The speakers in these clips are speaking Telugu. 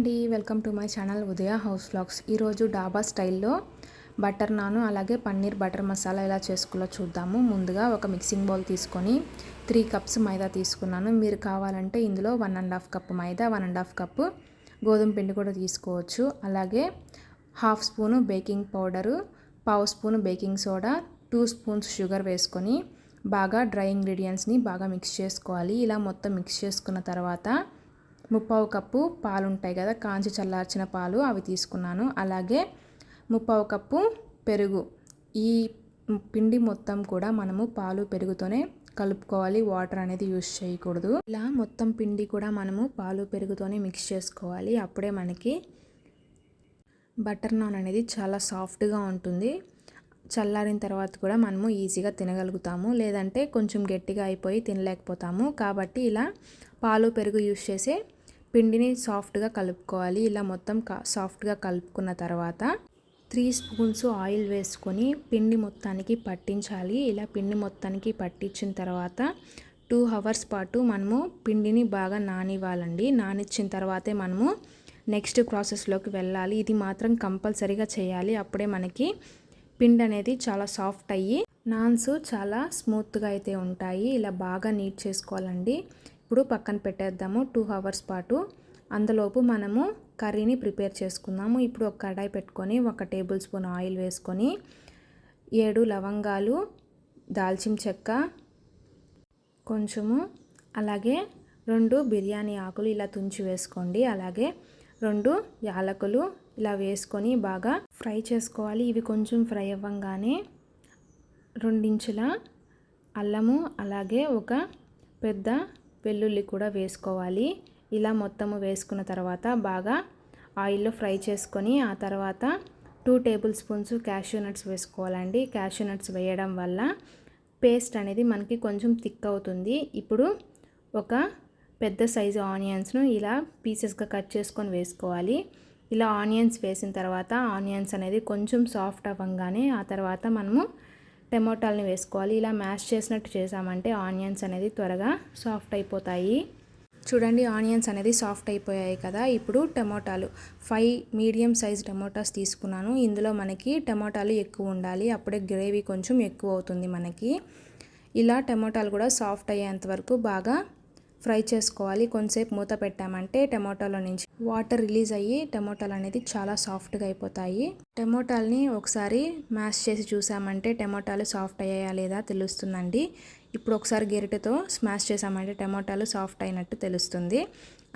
అండి welcome to my channel Udaya house vlogs. ఈరోజు డాబా స్టైల్లో బటర్ నాను అలాగే పన్నీర్ బటర్ మసాలా ఎలా చేసుకోలో చూద్దాము. ముందుగా ఒక మిక్సింగ్ బౌల్ తీసుకొని త్రీ కప్స్ మైదా తీసుకున్నాను. మీరు కావాలంటే ఇందులో one and half cup maida one and half cup గోధుమ పిండి కూడా తీసుకోవచ్చు. అలాగే హాఫ్ స్పూను బేకింగ్ పౌడరు పావు spoon baking soda two spoons sugar వేసుకొని బాగా డ్రై ఇంగ్రీడియంట్స్ని బాగా మిక్స్ చేసుకోవాలి. ఇలా మొత్తం మిక్స్ చేసుకున్న తర్వాత ముప్పావు కప్పు పాలు ఉంటాయి కదా కాంచి చల్లార్చిన పాలు అవి తీసుకున్నాను. అలాగే ముప్పావు కప్పు పెరుగు. ఈ పిండి మొత్తం కూడా మనము పాలు పెరుగుతోనే కలుపుకోవాలి. వాటర్ అనేది యూస్ చేయకూడదు. ఇలా మొత్తం పిండి కూడా మనము పాలు పెరుగుతోనే మిక్స్ చేసుకోవాలి. అప్పుడే మనకి బటర్ నాన్ అనేది చాలా సాఫ్ట్గా ఉంటుంది. చల్లారిన తర్వాత కూడా మనము ఈజీగా తినగలుగుతాము. లేదంటే కొంచెం గట్టిగా అయిపోయి తినలేకపోతాము. కాబట్టి ఇలా పాలు పెరుగు యూస్ చేసే పిండిని సాఫ్ట్గా కలుపుకోవాలి. ఇలా మొత్తం సాఫ్ట్గా కలుపుకున్న తర్వాత త్రీ స్పూన్స్ ఆయిల్ వేసుకొని పిండి మొత్తానికి పట్టించాలి. ఇలా పిండి మొత్తానికి పట్టించిన తర్వాత టూ అవర్స్ పాటు మనము పిండిని బాగా నానివ్వాలండి. నానిచ్చిన తర్వాతే మనము నెక్స్ట్ ప్రాసెస్లోకి వెళ్ళాలి. ఇది మాత్రం కంపల్సరీగా చేయాలి. అప్పుడే మనకి పిండి అనేది చాలా సాఫ్ట్ అయ్యి నాన్స్ చాలా స్మూత్గా అయితే ఉంటాయి. ఇలా బాగా నీట్ చేసుకోవాలండి. ఇప్పుడు పక్కన పెట్టేద్దాము టూ అవర్స్ పాటు. అందులోపు మనము కర్రీని ప్రిపేర్ చేసుకుందాము. ఇప్పుడు ఒక కడాయి పెట్టుకొని ఒక టేబుల్ స్పూన్ ఆయిల్ వేసుకొని ఏడు లవంగాలు దాల్చిన చెక్క కొంచెము అలాగే రెండు బిర్యానీ ఆకులు ఇలా తుంచి వేసుకోండి. అలాగే రెండు యాలకులు ఇలా వేసుకొని బాగా ఫ్రై చేసుకోవాలి. ఇవి కొంచెం ఫ్రై అవ్వగానే రెండించుల అల్లము అలాగే ఒక పెద్ద వెల్లుల్లి కూడా వేసుకోవాలి. ఇలా మొత్తము వేసుకున్న తర్వాత బాగా ఆయిల్లో ఫ్రై చేసుకొని ఆ తర్వాత two table spoons cashew nuts వేసుకోవాలండి. క్యాష్యూ నట్స్ వేయడం వల్ల పేస్ట్ అనేది మనకి కొంచెం థిక్ అవుతుంది. ఇప్పుడు ఒక పెద్ద సైజు ఆనియన్స్ను ఇలా పీసెస్గా కట్ చేసుకొని వేసుకోవాలి. ఇలా ఆనియన్స్ వేసిన తర్వాత ఆనియన్స్ అనేది కొంచెం సాఫ్ట్ అవ్వగానే ఆ తర్వాత మనము టమోటాలని వేసుకోవాలి. ఇలా మ్యాష్ చేసినట్టు చేసామంటే ఆనియన్స్ అనేది త్వరగా సాఫ్ట్ అయిపోతాయి. చూడండి ఆనియన్స్ అనేది సాఫ్ట్ అయిపోయాయి కదా. ఇప్పుడు టమోటాలు. ఫైవ్ మీడియం సైజ్ టమోటాస్ తీసుకున్నాను. ఇందులో మనకి టమోటాలు ఎక్కువ ఉండాలి. అప్పుడే గ్రేవీ కొంచెం ఎక్కువ అవుతుంది మనకి. ఇలా టమోటాలు కూడా సాఫ్ట్ అయ్యేంత వరకు బాగా ఫ్రై చేసుకోవాలి. కొంతసేపు మూత పెట్టామంటే టమోటాలో నుంచి వాటర్ రిలీజ్ అయ్యి టమోటాలు అనేది చాలా సాఫ్ట్గా అయిపోతాయి. టమోటాలని ఒకసారి మ్యాష్ చేసి చూసామంటే టమోటాలు సాఫ్ట్ అయ్యాయా లేదా తెలుస్తుందండి. ఇప్పుడు ఒకసారి గెరిటతో స్మాష్ చేసామంటే టమోటాలు సాఫ్ట్ అయినట్టు తెలుస్తుంది.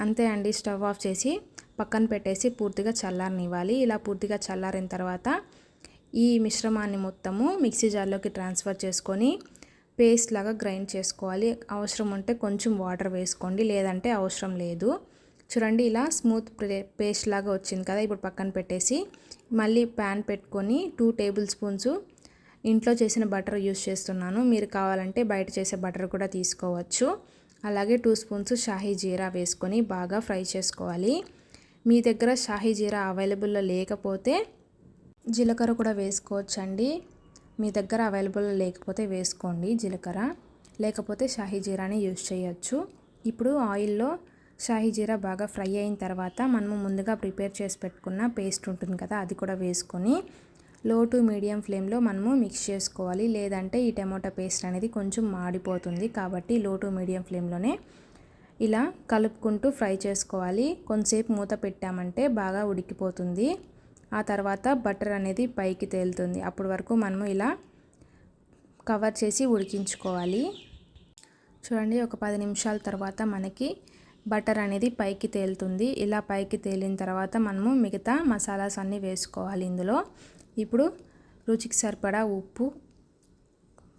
అంతే అండి స్టవ్ ఆఫ్ చేసి పక్కన పెట్టేసి పూర్తిగా చల్లారనివ్వాలి. ఇలా పూర్తిగా చల్లారిన తర్వాత ఈ మిశ్రమాన్ని మొత్తము మిక్సీ జార్లోకి ట్రాన్స్ఫర్ చేసుకొని పేస్ట్ లాగా గ్రైండ్ చేసుకోవాలి. అవసరం ఉంటే కొంచెం వాటర్ వేసుకోండి. లేదంటే అవసరం లేదు. చూడండి ఇలా స్మూత్ పేస్ట్ లాగా వచ్చింది కదా. ఇప్పుడు పక్కన పెట్టేసి మళ్ళీ ప్యాన్ పెట్టుకొని టూ టేబుల్ స్పూన్స్ ఇంట్లో చేసిన బటర్ యూస్ చేస్తున్నాను. మీరు కావాలంటే బయట చేసే బటర్ కూడా తీసుకోవచ్చు. అలాగే టూ స్పూన్స్ షాహీ జీరా వేసుకొని బాగా ఫ్రై చేసుకోవాలి. మీ దగ్గర షాహీ జీరా అవైలబుల్లో లేకపోతే జీలకర్ర కూడా వేసుకోవచ్చండి. మీ దగ్గర అవైలబుల్ లేకపోతే వేసుకోండి జీలకర్ర. లేకపోతే షాహీ జీరాని యూజ్ చేయొచ్చు. ఇప్పుడు ఆయిల్లో షాహీ జీరా బాగా ఫ్రై అయిన తర్వాత మనము ముందుగా ప్రిపేర్ చేసి పెట్టుకున్న పేస్ట్ ఉంటుంది కదా అది కూడా వేసుకొని లో టు మీడియం ఫ్లేమ్లో మనము మిక్స్ చేసుకోవాలి. లేదంటే ఈ టమోటా పేస్ట్ అనేది కొంచెం మాడిపోతుంది కాబట్టి లో టు మీడియం ఫ్లేమ్లోనే ఇలా కలుపుకుంటూ ఫ్రై చేసుకోవాలి. కొంతసేపు మూత పెట్టామంటే బాగా ఉడికిపోతుంది. ఆ తర్వాత బటర్ అనేది పైకి తేలుతుంది. అప్పటి వరకు మనము ఇలా కవర్ చేసి ఉడికించుకోవాలి. చూడండి ఒక పది నిమిషాల తర్వాత మనకి బటర్ అనేది పైకి తేలుతుంది. ఇలా పైకి తేలిన తర్వాత మనము మిగతా మసాలాస్ అన్నీ వేసుకోవాలి ఇందులో. ఇప్పుడు రుచికి సరిపడా ఉప్పు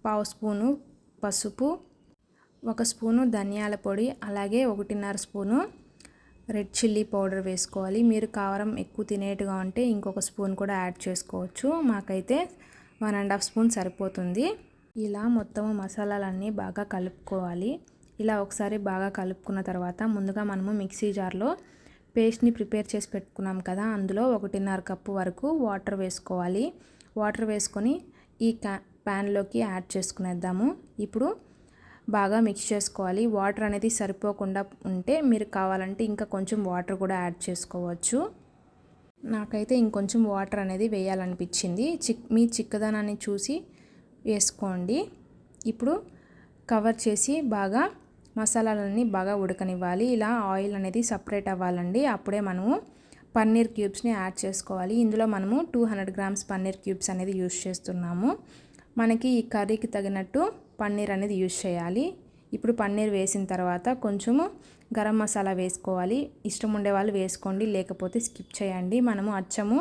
పావు స్పూను పసుపు ఒక స్పూను ధనియాల పొడి అలాగే ఒకటిన్నర స్పూను రెడ్ చిల్లీ పౌడర్ వేసుకోవాలి. మీరు కారం ఎక్కువ తినేట్టుగా ఉంటే ఇంకొక స్పూన్ కూడా యాడ్ చేసుకోవచ్చు. మాకైతే వన్ అండ్ హాఫ్ స్పూన్ సరిపోతుంది. ఇలా మొత్తం మసాలాలన్నీ బాగా కలుపుకోవాలి. ఇలా ఒకసారి బాగా కలుపుకున్న తర్వాత ముందుగా మనము మిక్సీ జార్లో పేస్ట్ని ప్రిపేర్ చేసి పెట్టుకున్నాం కదా అందులో ఒకటిన్నర కప్పు వరకు వాటర్ వేసుకోవాలి. వాటర్ వేసుకొని ఈ ప్యాన్లోకి యాడ్ చేసుకునేద్దాము. ఇప్పుడు బాగా మిక్స్ చేసుకోవాలి. వాటర్ అనేది సరిపోకుండా ఉంటే మీరు కావాలంటే ఇంకా కొంచెం వాటర్ కూడా యాడ్ చేసుకోవచ్చు. నాకైతే ఇంకొంచెం వాటర్ అనేది వేయాలనిపించింది. చిక్ మీ చిక్కదనాన్ని చూసి వేసుకోండి. ఇప్పుడు కవర్ చేసి బాగా మసాలాలన్నీ బాగా ఉడకనివ్వాలి. ఇలా ఆయిల్ అనేది సపరేట్ అవ్వాలండి. అప్పుడే మనము పన్నీర్ క్యూబ్స్ని యాడ్ చేసుకోవాలి. ఇందులో మనము two hundred grams paneer cubes అనేది యూస్ చేస్తున్నాము. మనకి ఈ కర్రీకి తగినట్టు పన్నీర్ అనేది యూస్ చేయాలి. ఇప్పుడు పన్నీర్ వేసిన తర్వాత కొంచెము గరం మసాలా వేసుకోవాలి. ఇష్టం ఉండే వాళ్ళు వేసుకోండి లేకపోతే స్కిప్ చేయండి. మనము అచ్చము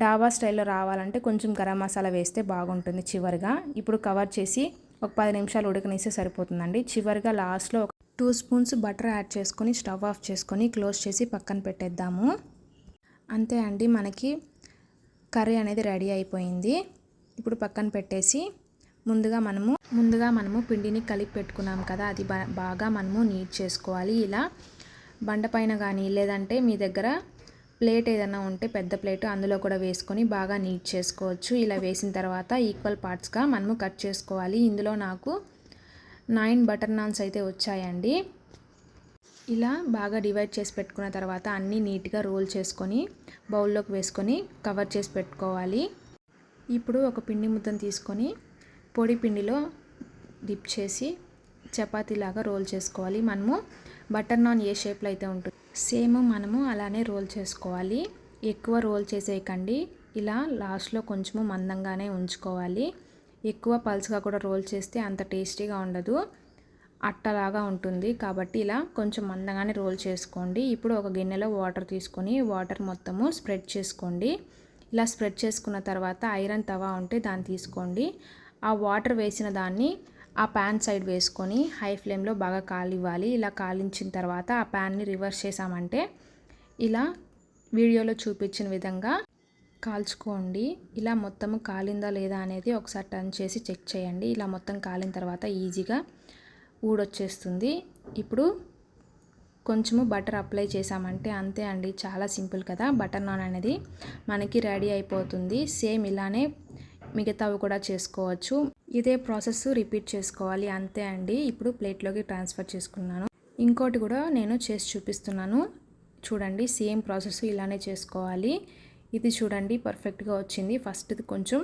డాబా స్టైల్లో రావాలంటే కొంచెం గరం మసాలా వేస్తే బాగుంటుంది చివరిగా. ఇప్పుడు కవర్ చేసి ఒక పది నిమిషాలు ఉడకనిస్తే సరిపోతుందండి. చివరిగా లాస్ట్లో ఒక టూ స్పూన్స్ బటర్ యాడ్ చేసుకొని స్టవ్ ఆఫ్ చేసుకొని క్లోజ్ చేసి పక్కన పెట్టేద్దాము. అంతే అండి మనకి కర్రీ అనేది రెడీ అయిపోయింది. ఇప్పుడు పక్కన పెట్టేసి ముందుగా మనము ముందుగా మనము పిండిని కలిపి పెట్టుకున్నాం కదా అది బాగా మనము నీట్ చేసుకోవాలి. ఇలా బండ పైన కానీ లేదంటే మీ దగ్గర ప్లేట్ ఏదైనా ఉంటే పెద్ద ప్లేట్ అందులో కూడా వేసుకొని బాగా నీట్ చేసుకోవచ్చు. ఇలా వేసిన తర్వాత ఈక్వల్ పార్ట్స్గా మనము కట్ చేసుకోవాలి. ఇందులో నాకు నైన్ బటర్ నాన్స్ అయితే వచ్చాయండి. ఇలా బాగా డివైడ్ చేసి పెట్టుకున్న తర్వాత అన్నీ నీట్గా రోల్ చేసుకొని బౌల్లోకి వేసుకొని కవర్ చేసి పెట్టుకోవాలి. ఇప్పుడు ఒక పిండి ముద్దను తీసుకొని పొడి పిండిలో డిప్ చేసి చపాతీలాగా రోల్ చేసుకోవాలి. మనము బటర్ నాన్ ఏ షేప్లో అయితే ఉంటుంది సేమ్ మనము అలానే రోల్ చేసుకోవాలి. ఎక్కువ రోల్ చేసేయకండి. ఇలా లాస్ట్లో కొంచెము మందంగానే ఉంచుకోవాలి. ఎక్కువ పల్స్గా కూడా రోల్ చేస్తే అంత టేస్టీగా ఉండదు. అట్టలాగా ఉంటుంది కాబట్టి ఇలా కొంచెం మందంగానే రోల్ చేసుకోండి. ఇప్పుడు ఒక గిన్నెలో వాటర్ తీసుకొని వాటర్ మొత్తము స్ప్రెడ్ చేసుకోండి. ఇలా స్ప్రెడ్ చేసుకున్న తర్వాత ఐరన్ తవా ఉంటే దాన్ని తీసుకోండి. ఆ వాటర్ వేసిన దాన్ని ఆ ప్యాన్ సైడ్ వేసుకొని హై ఫ్లేమ్లో బాగా కాలివ్వాలి. ఇలా కాలించిన తర్వాత ఆ ప్యాన్ని రివర్స్ చేసామంటే ఇలా వీడియోలో చూపించిన విధంగా కాల్చుకోండి. ఇలా మొత్తం కాలిందా లేదా అనేది ఒకసారి టర్న్ చేసి చెక్ చేయండి. ఇలా మొత్తం కాలిన తర్వాత ఈజీగా ఊడొచ్చేస్తుంది. ఇప్పుడు కొంచెము బటర్ అప్లై చేసామంటే అంతే అండి. చాలా సింపుల్ కదా. బటర్ నాన్ అనేది మనకి రెడీ అయిపోతుంది. సేమ్ ఇలానే మిగతావి కూడా చేసుకోవచ్చు. ఇదే ప్రాసెస్ రిపీట్ చేసుకోవాలి అంతే అండి. ఇప్పుడు ప్లేట్లోకి ట్రాన్స్ఫర్ చేసుకున్నాను. ఇంకోటి కూడా నేను చేసి చూపిస్తున్నాను. చూడండి సేమ్ ప్రాసెస్ ఇలానే చేసుకోవాలి. ఇది చూడండి పర్ఫెక్ట్గా వచ్చింది. ఫస్ట్ది కొంచెం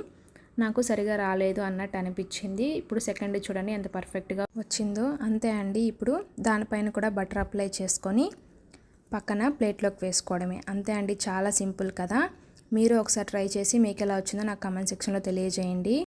నాకు సరిగా రాలేదు అన్నట్టు అనిపించింది. ఇప్పుడు సెకండ్ చూడండి ఎంత పర్ఫెక్ట్గా వచ్చిందో. అంతే అండి. ఇప్పుడు దానిపైన కూడా బటర్ అప్లై చేసుకొని పక్కన ప్లేట్లోకి వేసుకోవడమే. అంతే అండి చాలా సింపుల్ కదా. మీరు ఒకసారి ట్రై చేసి మీకు ఎలా వచ్చిందో నాకు కమెంట్ సెక్షన్లో తెలియజేయండి.